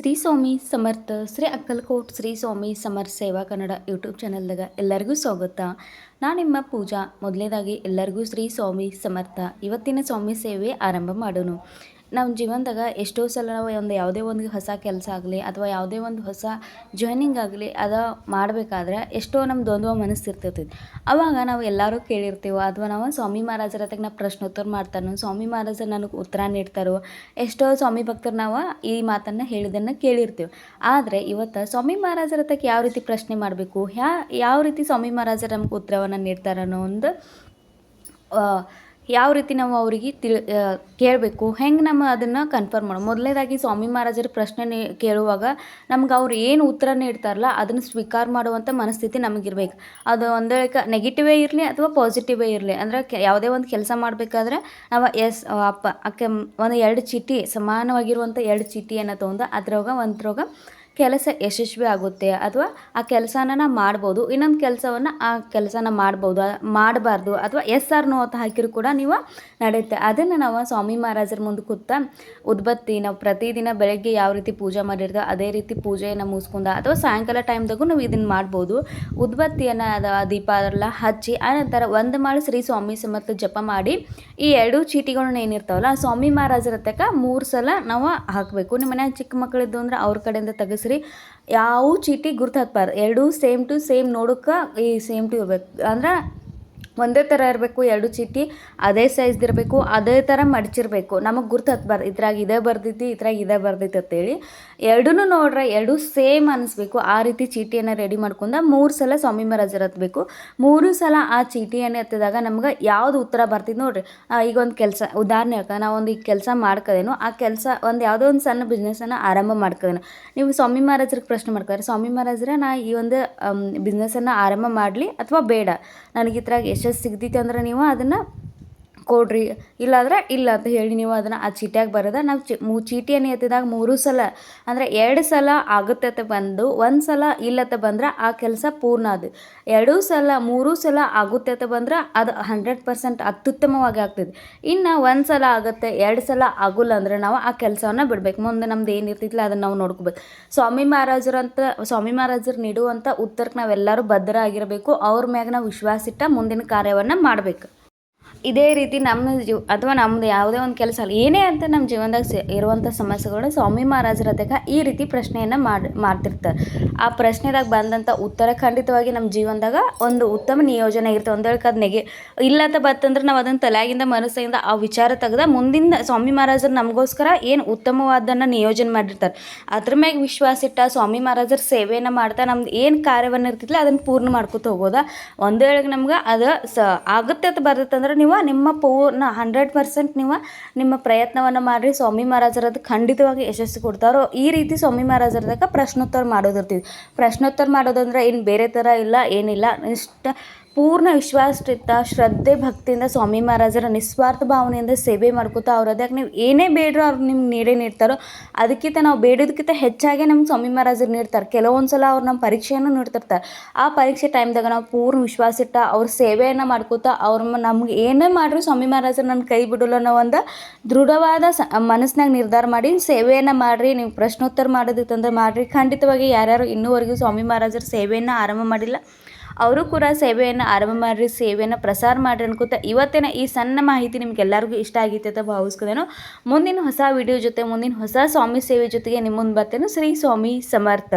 ಶ್ರೀ ಸ್ವಾಮಿ ಸಮರ್ಥ, ಶ್ರೀ ಅಕ್ಕಲ್ಕೋಟ್ ಶ್ರೀ ಸ್ವಾಮಿ ಸಮರ್ಥ ಸೇವಾ ಕನ್ನಡ ಯೂಟ್ಯೂಬ್ ಚಾನಲ್ದಾಗ ಎಲ್ಲರಿಗೂ ಸ್ವಾಗತ. ನಾನು ನಿಮ್ಮ ಪೂಜಾ. ಮೊದಲನೇದಾಗಿ ಎಲ್ಲರಿಗೂ ಶ್ರೀ ಸ್ವಾಮಿ ಸಮರ್ಥ. ಇವತ್ತಿನ ಸ್ವಾಮಿ ಸೇವೆ ಆರಂಭ ಮಾಡೋಣ. ನಮ್ಮ ಜೀವನದಾಗ ಎಷ್ಟೋ ಸಲ ನಾವು ಒಂದು ಯಾವುದೇ ಒಂದು ಹೊಸ ಕೆಲಸ ಆಗಲಿ ಅಥವಾ ಯಾವುದೇ ಒಂದು ಹೊಸ ಜಾಯ್ನಿಂಗ್ ಆಗಲಿ ಅದು ಮಾಡಬೇಕಾದ್ರೆ ಎಷ್ಟೋ ನಮ್ಮ ದ್ವಂದ್ವ ಮನಸ್ಸು ಇರ್ತೈತಿ. ಅವಾಗ ನಾವು ಎಲ್ಲರೂ ಕೇಳಿರ್ತೀವಿ, ಅಥವಾ ನಾವು ಸ್ವಾಮಿ ಮಹಾರಾಜರ ಹತ್ರ ನಾವು ಪ್ರಶ್ನೋತ್ತರ ಮಾಡ್ತಾನೋ, ಸ್ವಾಮಿ ಮಹಾರಾಜರು ನನಗೆ ಉತ್ತರ ನೀಡ್ತಾರೋ, ಎಷ್ಟೋ ಸ್ವಾಮಿ ಭಕ್ತರು ನಾವು ಈ ಮಾತನ್ನು ಹೇಳಿದ್ದನ್ನು ಕೇಳಿರ್ತೀವಿ. ಆದರೆ ಇವತ್ತು ಸ್ವಾಮಿ ಮಹಾರಾಜರ ಹತ್ರಕ್ಕೆ ಯಾವ ರೀತಿ ಪ್ರಶ್ನೆ ಮಾಡಬೇಕು ಯಾವ ರೀತಿ ಸ್ವಾಮಿ ಮಹಾರಾಜರು ನಮ್ಗೆ ಉತ್ತರವನ್ನು ನೀಡ್ತಾರೆ ಅನ್ನೋ ಒಂದು ಯಾವ ರೀತಿ ನಾವು ಅವರಿಗೆ ತಿಳಿ ಕೇಳಬೇಕು, ಹೆಂಗೆ ನಮ್ಮ ಅದನ್ನು ಕನ್ಫರ್ಮ್ ಮಾಡೋ ಮೊದಲನೇದಾಗಿ ಸ್ವಾಮಿ ಮಹಾರಾಜರ ಪ್ರಶ್ನೆ ಕೇಳುವಾಗ ನಮ್ಗೆ ಅವ್ರು ಏನು ಉತ್ತರ ನೀಡ್ತಾರಲ್ಲ ಅದನ್ನು ಸ್ವೀಕಾರ ಮಾಡುವಂಥ ಮನಸ್ಥಿತಿ ನಮಗಿರ್ಬೇಕು. ಅದು ಒಂದು ನೆಗೆಟಿವೇ ಇರಲಿ ಅಥವಾ ಪಾಸಿಟಿವೇ ಇರಲಿ. ಅಂದರೆ ಯಾವುದೇ ಒಂದು ಕೆಲಸ ಮಾಡಬೇಕಾದ್ರೆ ನಾವು ಎಸ್ ಅಪ್ಪ, ಅಕ್ಕ, ಒಂದು ಎರಡು ಚೀಟಿ ಸಮಾನವಾಗಿರುವಂಥ ಎರಡು ಚೀಟಿಯನ್ನು ತೊಗೊಂಡು ಅದ್ರೊಳಗೆ ಒಂದ್ರೊಳಗೆ ಕೆಲಸ ಯಶಸ್ವಿ ಆಗುತ್ತೆ ಅಥವಾ ಆ ಕೆಲಸನ ಮಾಡ್ಬೋದು, ಇನ್ನೊಂದು ಕೆಲಸವನ್ನು ಆ ಕೆಲಸನ ಮಾಡ್ಬೋದು ಮಾಡಬಾರ್ದು ಅಥವಾ ಎಸ್ ಆರ್ ನೋ ಅಂತ ಹಾಕಿರೂ ಕೂಡ ನೀವು ನಡೆಯುತ್ತೆ. ಅದನ್ನು ನಾವು ಸ್ವಾಮಿ ಮಹಾರಾಜರ ಮುಂದೆ ಕೂತ ಉದ್ಬತ್ತಿ, ನಾವು ಪ್ರತಿದಿನ ಬೆಳಗ್ಗೆ ಯಾವ ರೀತಿ ಪೂಜೆ ಮಾಡಿರ್ತೋ ಅದೇ ರೀತಿ ಪೂಜೆಯನ್ನು ಮುಗಿಸ್ಕೊಂಡ ಅಥವಾ ಸಾಯಂಕಾಲ ಟೈಮ್ದಾಗೂ ನಾವು ಇದನ್ನು ಮಾಡ್ಬೋದು. ಉದ್ಬತ್ತಿಯನ್ನು ದೀಪ ಎಲ್ಲ ಹಚ್ಚಿ, ಆನಂತರ ಒಂದು ಮಾಡಿ ಶ್ರೀ ಸ್ವಾಮಿ ಸಮರ್ಥ ಜಪ ಮಾಡಿ, ಈ ಎರಡು ಚೀಟಿಗಳನ್ನ ಏನಿರ್ತಾವಲ್ಲ ಸ್ವಾಮಿ ಮಹಾರಾಜರ ತಕ್ಕ ಮೂರು ಸಲ ನಾವು ಹಾಕಬೇಕು. ನಿಮ್ಮ ಮನ್ಯಾಗ ಚಿಕ್ಕ ಮಕ್ಕಳಿದ್ದು ಅಂದ್ರೆ ಅವ್ರ ಕಡೆಯಿಂದ ತೆಗೆಸ್ರಿ ಯಾವ ಚೀಟಿ ಗುರ್ತು ಹಾಕ್ಬಾರ್ದು ಎರಡೂ ಸೇಮ್ ಟು ಸೇಮ್ ನೋಡೋಕೆ ಈ ಸೇಮ್ ಟು ಇರ್ಬೇಕು. ಅಂದ್ರೆ ಒಂದೇ ಥರ ಇರಬೇಕು, ಎರಡು ಚೀಟಿ, ಅದೇ ಸೈಜ್ದು ಇರಬೇಕು, ಅದೇ ಥರ ಮಡಚಿರಬೇಕು. ನಮಗೆ ಗುರ್ತು ಹತ್ಬಾರ್ದು ಇದ್ರಾಗ ಇದೇ ಬರ್ದೈತಿ, ಇದ್ರಾಗ ಇದೇ ಬರ್ದೈತಿ ಅಂತೇಳಿ ಎರಡೂ ನೋಡ್ರೆ ಎರಡೂ ಸೇಮ್ ಅನಿಸ್ಬೇಕು. ಆ ರೀತಿ ಚೀಟಿಯನ್ನು ರೆಡಿ ಮಾಡ್ಕೊಂಡ ಮೂರು ಸಲ ಸ್ವಾಮಿ ಮಹಾರಾಜರು ಹತ್ತಬೇಕು ಮೂರು ಸಲ ಆ ಚೀಟಿಯನ್ನು ಎತ್ತಿದಾಗ ನಮ್ಗೆ ಯಾವ್ದು ಉತ್ತರ ಬರ್ತೈತಿ ನೋಡ್ರಿ. ಈಗ ಒಂದು ಕೆಲಸ ಉದಾಹರಣೆ ಹೇಳ್ಕ ನಾವು ಒಂದು ಈಗ ಕೆಲಸ ಮಾಡ್ಕೋದೇನು, ಆ ಕೆಲಸ ಒಂದು ಯಾವುದೋ ಒಂದು ಸಣ್ಣ ಬಿಸ್ನೆಸ್ಸನ್ನು ಆರಂಭ ಮಾಡ್ಕೋದೇನು. ನೀವು ಸ್ವಾಮಿ ಮಹಾರಾಜರಿಗೆ ಪ್ರಶ್ನೆ ಮಾಡ್ತಾರೆ ಸ್ವಾಮಿ ಮಹಾರಾಜರೇ ನಾ ಈ ಒಂದು ಬಿಸ್ನೆಸ್ಸನ್ನು ಆರಂಭ ಮಾಡಲಿ ಅಥವಾ ಬೇಡ? ನನಗೆ ಇದ್ರಾಗ ಯಶಸ್ಸು ಸಿಗ್ತೈತೆ ಅಂದ್ರೆ ನೀವು ಅದನ್ನು ಕೊಡ್ರಿ. ಇಲ್ಲಾಂದ್ರೆ ಇಲ್ಲ ಅಂತ ಹೇಳಿ ನೀವು ಅದನ್ನು ಆ ಚೀಟ್ಯಾಗ ಬರೋದ. ನಾವು ಚಿ ಮೂ ಚೀಟಿಯನ್ನು ಎತ್ತಿದಾಗ ಮೂರು ಸಲ, ಅಂದರೆ ಎರಡು ಸಲ ಆಗುತ್ತೆ ಅಂತ ಬಂದು, ಒಂದು ಸಲ ಇಲ್ಲತ್ತ ಬಂದ್ರೆ ಆ ಕೆಲಸ ಪೂರ್ಣ ಅದು. ಎರಡೂ ಸಲ, ಮೂರೂ ಸಲ ಆಗುತ್ತೆ ಅಂತ ಬಂದ್ರೆ ಅದು ಹಂಡ್ರೆಡ್ ಪರ್ಸೆಂಟ್ ಅತ್ಯುತ್ತಮವಾಗಿ ಆಗ್ತದೆ. ಇನ್ನು ಒಂದು ಸಲ ಆಗುತ್ತೆ, ಎರಡು ಸಲ ಆಗೋಲ್ಲ ಅಂದ್ರೆ ನಾವು ಆ ಕೆಲಸವನ್ನು ಬಿಡ್ಬೇಕು. ಮುಂದೆ ನಮ್ದು ಏನಿರ್ತಿತ್ತಲ್ಲ ಅದನ್ನು ನಾವು ನೋಡ್ಕೋಬೇಕು. ಸ್ವಾಮಿ ಮಹಾರಾಜರಂತ, ಸ್ವಾಮಿ ಮಹಾರಾಜರು ನೀಡುವಂಥ ಉತ್ತರಕ್ಕೆ ನಾವೆಲ್ಲರೂ ಭದ್ರ ಆಗಿರಬೇಕು ಅವ್ರ ಮ್ಯಾಗ ನಾವು ವಿಶ್ವಾಸ ಇಟ್ಟ ಮುಂದಿನ ಕಾರ್ಯವನ್ನು ಮಾಡಬೇಕು. ಇದೇ ರೀತಿ ನಮ್ಮ ಜೀವ ಅಥವಾ ನಮ್ದು ಯಾವುದೇ ಒಂದು ಕೆಲಸ ಅಲ್ಲ. ಏನೇ ಅಂತ ನಮ್ಮ ಜೀವನದಾಗ ಸಿ ಇರುವಂಥ ಸಮಸ್ಯೆಗಳು ಸ್ವಾಮಿ ಮಹಾರಾಜರ ಹತ್ತಿರ ಈ ರೀತಿ ಪ್ರಶ್ನೆಯನ್ನು ಮಾಡಿ ಮಾಡ್ತಿರ್ತಾರೆ. ಆ ಪ್ರಶ್ನೆದಾಗ ಬಂದಂಥ ಉತ್ತರ ಖಂಡಿತವಾಗಿ ನಮ್ಮ ಜೀವನದಾಗ ಒಂದು ಉತ್ತಮ ನಿಯೋಜನೆ ಇರುತ್ತೆ ಒಂದು ವೇಳೆ ಅದು ನೆಗೆ ಇಲ್ಲ ಅಂತ ಬತ್ತಂದ್ರೆ ನಾವು ಅದನ್ನು ತಲೆಯಾಗಿಂದ ಮನಸ್ಸಿಂದ ಆ ವಿಚಾರ ತೆಗೆದ ಮುಂದಿನ ಸ್ವಾಮಿ ಮಹಾರಾಜರು ನಮಗೋಸ್ಕರ ಏನು ಉತ್ತಮವಾದನ್ನು ನಿಯೋಜನೆ ಮಾಡಿರ್ತಾರೆ. ಅದ್ರ ಮ್ಯಾಗ ವಿಶ್ವಾಸ ಇಟ್ಟ ಸ್ವಾಮಿ ಮಹಾರಾಜರ ಸೇವೆಯನ್ನು ಮಾಡ್ತಾ ನಮ್ದು ಏನು ಕಾರ್ಯವನ್ನು ಇರ್ತಿತ್ತಲ್ಲ ಅದನ್ನು ಪೂರ್ಣ ಮಾಡ್ಕೊತ ಹೋಗೋದ. ಒಂದು ವೇಳೆ ನಮ್ಗೆ ಅದು ಸ ಆಗುತ್ತೆ ಅಂತ ಬರ್ತೈತಂದ್ರೆ ನೀವು ನಿಮ್ಮ ಪೂರ್ಣ ಹಂಡ್ರೆಡ್ ಪರ್ಸೆಂಟ್ ನೀವು ನಿಮ್ಮ ಪ್ರಯತ್ನವನ್ನು ಮಾಡಿರಿ. ಸ್ವಾಮಿ ಮಹಾರಾಜರದ್ದು ಖಂಡಿತವಾಗಿ ಯಶಸ್ಸು ಕೊಡ್ತಾರೋ. ಈ ರೀತಿ ಸ್ವಾಮಿ ಮಹಾರಾಜರದಾಗ ಪ್ರಶ್ನೋತ್ತರ ಮಾಡೋದಿರ್ತೀವಿ. ಪ್ರಶ್ನೋತ್ತರ ಮಾಡೋದಂದ್ರೆ ಏನು ಬೇರೆ ಥರ ಇಲ್ಲ, ಏನಿಲ್ಲ. ಇಷ್ಟ ಪೂರ್ಣ ವಿಶ್ವಾಸದಿಂದ ಶ್ರದ್ಧೆ, ಭಕ್ತಿಯಿಂದ ಸ್ವಾಮಿ ಮಹಾರಾಜರ ನಿಸ್ವಾರ್ಥ ಭಾವನೆಯಿಂದ ಸೇವೆ ಮಾಡ್ಕೋತಾ ಅವ್ರು ಅದಕ್ಕೆ ನೀವು ಏನೇ ಬೇಡ್ರೋ ಅವ್ರು ನಿಮ್ಗೆ ನೀಡೇ ನೀಡ್ತಾರೋ, ಅದಕ್ಕಿಂತ ನಾವು ಬೇಡೋದಕ್ಕಿಂತ ಹೆಚ್ಚಾಗಿ ನಮ್ಗೆ ಸ್ವಾಮಿ ಮಹಾರಾಜರು ನೀಡ್ತಾರೆ. ಕೆಲವೊಂದು ಸಲ ಅವ್ರು ನಮ್ಮ ಪರೀಕ್ಷೆಯನ್ನು ನೀಡ್ತಿರ್ತಾರೆ. ಆ ಪರೀಕ್ಷೆ ಟೈಮ್ದಾಗ ನಾವು ಪೂರ್ಣ ವಿಶ್ವಾಸ ಇಟ್ಟ ಅವ್ರ ಸೇವೆಯನ್ನು ಮಾಡ್ಕೋತಾ, ಅವ್ರ ನಮ್ಗೆ ಏನೇ ಮಾಡ್ರು ಸ್ವಾಮಿ ಮಹಾರಾಜರು ನನ್ನ ಕೈ ಬಿಡೋಲ್ಲ ಅನ್ನೋ ಒಂದು ದೃಢವಾದ ಸ, ಮನಸ್ಸಿನಾಗ ನಿರ್ಧಾರ ಮಾಡಿ ಸೇವೆಯನ್ನು ಮಾಡಿರಿ, ನೀವು ಪ್ರಶ್ನೋತ್ತರ ಮಾಡೋದಿತ್ತಂದ್ರೆ ಮಾಡಿರಿ. ಖಂಡಿತವಾಗಿ ಯಾರ್ಯಾರು ಇನ್ನೂವರೆಗೂ ಸ್ವಾಮಿ ಮಹಾರಾಜರ ಸೇವೆಯನ್ನು ಆರಂಭ ಮಾಡಿಲ್ಲ ಅವರು ಕೂಡ ಸೇವೆಯನ್ನು ಆರಂಭ ಮಾಡಿರಿ, ಸೇವೆಯನ್ನು ಪ್ರಸಾರ ಮಾಡಿರಿ ಅನ್ಕೋತ ಇವತ್ತಿನ ಈ ಸಣ್ಣ ಮಾಹಿತಿ ನಿಮ್ಗೆಲ್ಲರಿಗೂ ಇಷ್ಟ ಆಗಿತ್ತು ಅಂತ ಭಾವಿಸ್ಕೋದೇನು ಮುಂದಿನ ಹೊಸ ವಿಡಿಯೋ ಜೊತೆ, ಮುಂದಿನ ಹೊಸ ಸ್ವಾಮಿ ಸೇವೆ ಜೊತೆಗೆ ನಿಮ್ಮ ಮುಂದೆ ಬರ್ತೇನೆ. ಶ್ರೀ ಸ್ವಾಮಿ ಸಮರ್ಥ.